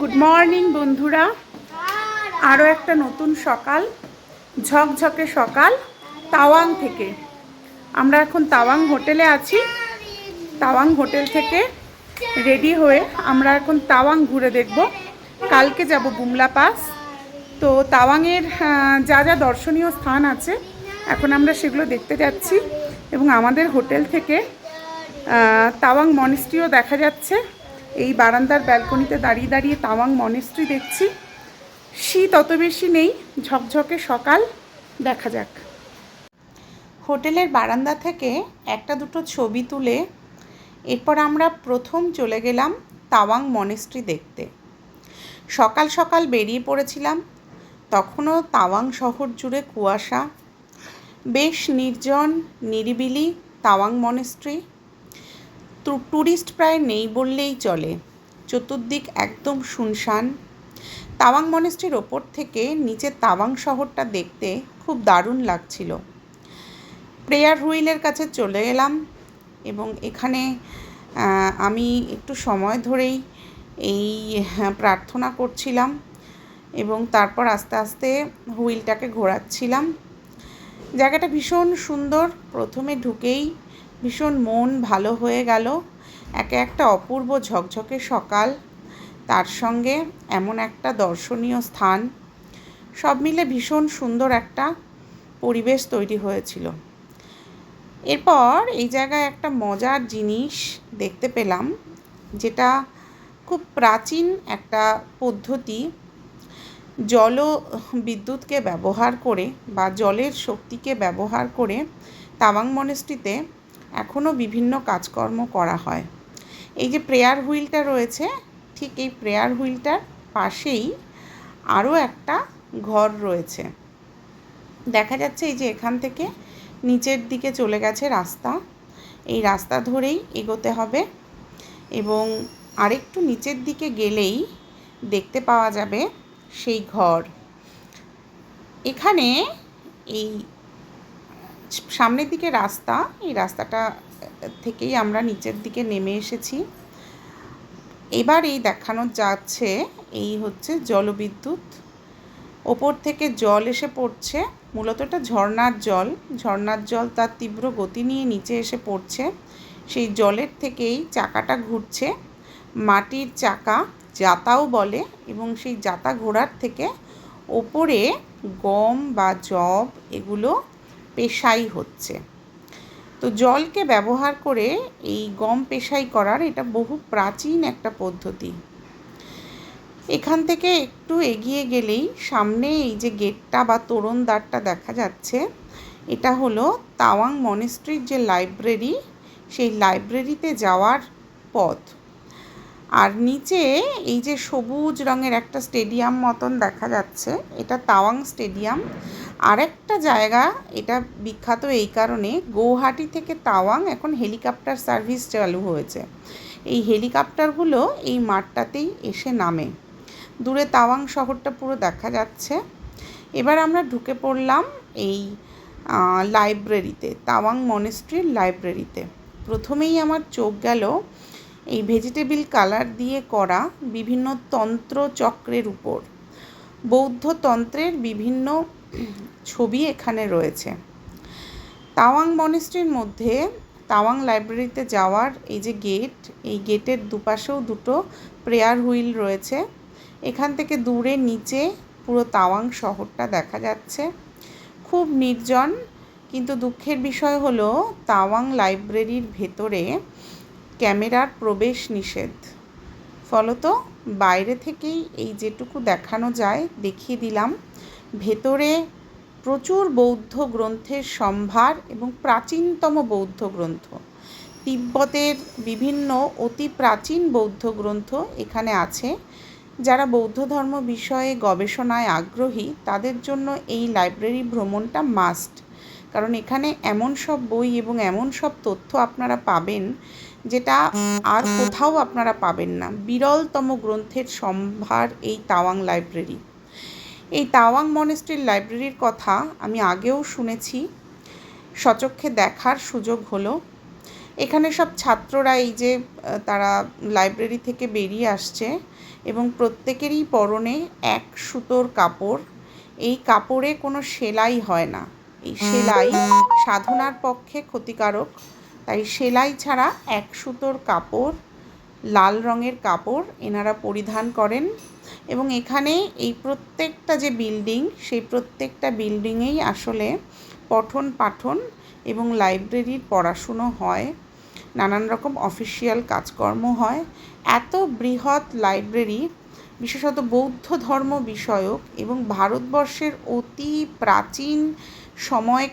Good morning বন্ধুরা। আরও একটা নতুন সকাল, ঝকঝকে সকাল, তাওয়াং থেকে। আমরা এখন তাওয়াং হোটেলে আছি। তাওয়াং হোটেল থেকে রেডি হয়ে আমরা এখন তাওয়াং ঘুরে দেখব। কালকে যাব বুমলা পাস। তো তাওয়াংয়ের যা যা দর্শনীয় স্থান আছে, এখন আমরা সেগুলো দেখতে যাচ্ছি। এবং আমাদের হোটেল থেকে তাওয়াং মনেস্ট্রিও দেখা যাচ্ছে। এই বারান্দার ব্যালকনিতে দাঁড়িয়ে দাঁড়িয়ে তাওয়াং মনেস্ট্রি দেখছি। শীত অত বেশি নেই, ঝকঝকে সকাল, দেখা যাক। হোটেলের বারান্দা থেকে একটা দুটো ছবি তুলে এরপর আমরা প্রথম চলে গেলাম তাওয়াং মনেস্ট্রি দেখতে। সকাল সকাল বেরিয়ে পড়েছিলাম, তখনও তাওয়াং শহর জুড়ে কুয়াশা। বেশ নির্জন, নিরিবিলি তাওয়াং মনেস্ট্রি ট্যুরিস্ট প্রায় নেই বললেই চলে। চতুর্দিক একদম শুনশান। তাওয়াং মনেস্ট্রির ওপর থেকে নিচে তাওয়াং শহরটা দেখতে খুব দারুণ লাগছিল। প্রেয়ার হুইলের কাছে চলে এলাম এবং এখানে আমি একটু সময় ধরেই এই হ্যাঁ, প্রার্থনা করছিলাম এবং তারপর আস্তে আস্তে হুইলটাকে ঘোরাচ্ছিলাম। জায়গাটা ভীষণ সুন্দর। প্রথমে ঢুকেই ভীষণ মন ভালো হয়ে গেল। একে একটা অপূর্ব ঝকঝকে সকাল, তার সঙ্গে এমন একটা দর্শনীয় স্থান। সব মিলে ভীষণ সুন্দর একটা পরিবেশ তৈরি হয়েছিল। এরপর এই জায়গায় একটা মজার জিনিস দেখতে পেলাম, যেটা খুব প্রাচীন একটা পদ্ধতি। জল বিদ্যুৎকে ব্যবহার করে বা জলের শক্তিকে ব্যবহার করে তাওয়াং মনেস্ট্রিতে এখনও বিভিন্ন কাজকর্ম করা হয়। এই যে প্রেয়ার হুইলটা রয়েছে, ঠিক এই প্রেয়ার হুইলটার পাশেই আরও একটা ঘর রয়েছে। দেখা যাচ্ছে এই যে এখান থেকে নিচের দিকে চলে গেছে রাস্তা। এই রাস্তা ধরেই এগোতে হবে এবং আরেকটু নিচের দিকে গেলেই দেখতে পাওয়া যাবে সেই ঘর। এখানে এই সামনের দিকে রাস্তা, এই রাস্তাটা থেকেই আমরা নিচের দিকে নেমে এসেছি। এবার এই দেখানো যাচ্ছে, এই হচ্ছে জলবিদ্যুৎ। ওপর থেকে জল এসে পড়ছে, মূলত এটা ঝর্ণার জল। ঝর্ণার জল তার তীব্র গতি নিয়ে নিচে এসে পড়ছে। সেই জলের থেকেই চাকাটা ঘুরছে। মাটির চাকা জাতাও বলে এবং সেই জাতা ঘোড়ার থেকে ওপরে গম বা জব এগুলো পেশাই হচ্ছে। তো জলকে ব্যবহার করে এই গম পেশাই করার এটা বহু প্রাচীন একটা পদ্ধতি। এখান থেকে একটু এগিয়ে গেলেই সামনে এই যে গেটটা বা তোরণদ্বারটা দেখা যাচ্ছে, এটা হলো তাওয়াং মনেস্ট্রির যে লাইব্রেরি, সেই লাইব্রেরিতে যাওয়ার পথ। আর নিচে এই যে সবুজ রঙের একটা স্টেডিয়াম মতন দেখা যাচ্ছে, এটা তাওয়াং স্টেডিয়াম। আরেকটা জায়গা, এটা বিখ্যাত এই কারণে, গৌহাটি থেকে তাওয়াং এখন হেলিকপ্টার সার্ভিস চালু হয়েছে। এই হেলিকপ্টারগুলো এই মাঠটাতেই এসে নামে। দূরে তাওয়াং শহরটা পুরো দেখা যাচ্ছে। এবার আমরা ঢুকে পড়লাম এই লাইব্রেরিতে, তাওয়াং মনেস্ট্রির লাইব্রেরিতে। প্রথমেই আমার চোখ গেল এই ভেজিটেবিল কালার দিয়ে করা বিভিন্ন তন্ত্র চক্রের উপর। বৌদ্ধ তন্ত্রের বিভিন্ন ছবি এখানে রয়েছে। তাওয়াং মনেস্ট্রির মধ্যে তাওয়াং লাইব্রেরিতে যাওয়ার এই যে গেট, এই গেটের দুপাশেও দুটো প্রেয়ার হুইল রয়েছে। এখান থেকে দূরে নিচে পুরো তাওয়াং শহরটা দেখা যাচ্ছে। খুব নির্জন, কিন্তু দুঃখের বিষয় হলো তাওয়াং লাইব্রেরির ভেতরে ক্যামেরার প্রবেশ নিষেধ। ফলত বাইরে থেকেই এই যেটুকু দেখানো যায়, দেখিয়ে দিলাম। ভেতরে প্রচুর বৌদ্ধ গ্রন্থের সম্ভার এবং প্রাচীনতম বৌদ্ধ গ্রন্থ। তিব্বতের বিভিন্ন অতি প্রাচীন বৌদ্ধ গ্রন্থ এখানে আছে। যারা বৌদ্ধ ধর্ম বিষয়ে গবেষণায় আগ্রহী, তাদের জন্য এই লাইব্রেরি ভ্রমণটা মাস্ট কারণ এখানে এমন সব বই এবং এমন সব তথ্য আপনারা পাবেন যেটা আর কোথাও আপনারা পাবেন না। বিরলতম গ্রন্থের সম্ভার এই তাওয়াং লাইব্রেরি। এই তাওয়াং মনেস্ট্রির লাইব্রেরির কথা আমি আগেও শুনেছি। সচক্ষে দেখার সুযোগ হলো। এখানে সব ছাত্ররা এই যে তারা লাইব্রেরি থেকে বেরিয়ে আসছে এবং প্রত্যেকেরই পরনে এক সুতোর কাপড়। এই কাপড়ে কোনো সেলাই হয় না। এই সেলাই সাধনার পক্ষে ক্ষতিকারক। তাই সেলাই ছাড়া এক সুতোর কাপড়, লাল রঙের কাপড় এনারা পরিধান করেন। এবং এখানে এই প্রত্যেকটা যে বিল্ডিং, সেই প্রত্যেকটা বিল্ডিংয়েই আসলে পঠন পাঠন এবং লাইব্রেরির পড়াশুনো হয়। নানান রকম অফিসিয়াল কাজকর্ম হয়। এত বৃহৎ লাইব্রেরি, বিশেষত বৌদ্ধ ধর্ম বিষয়ক এবং ভারতবর্ষের অতি প্রাচীন সময়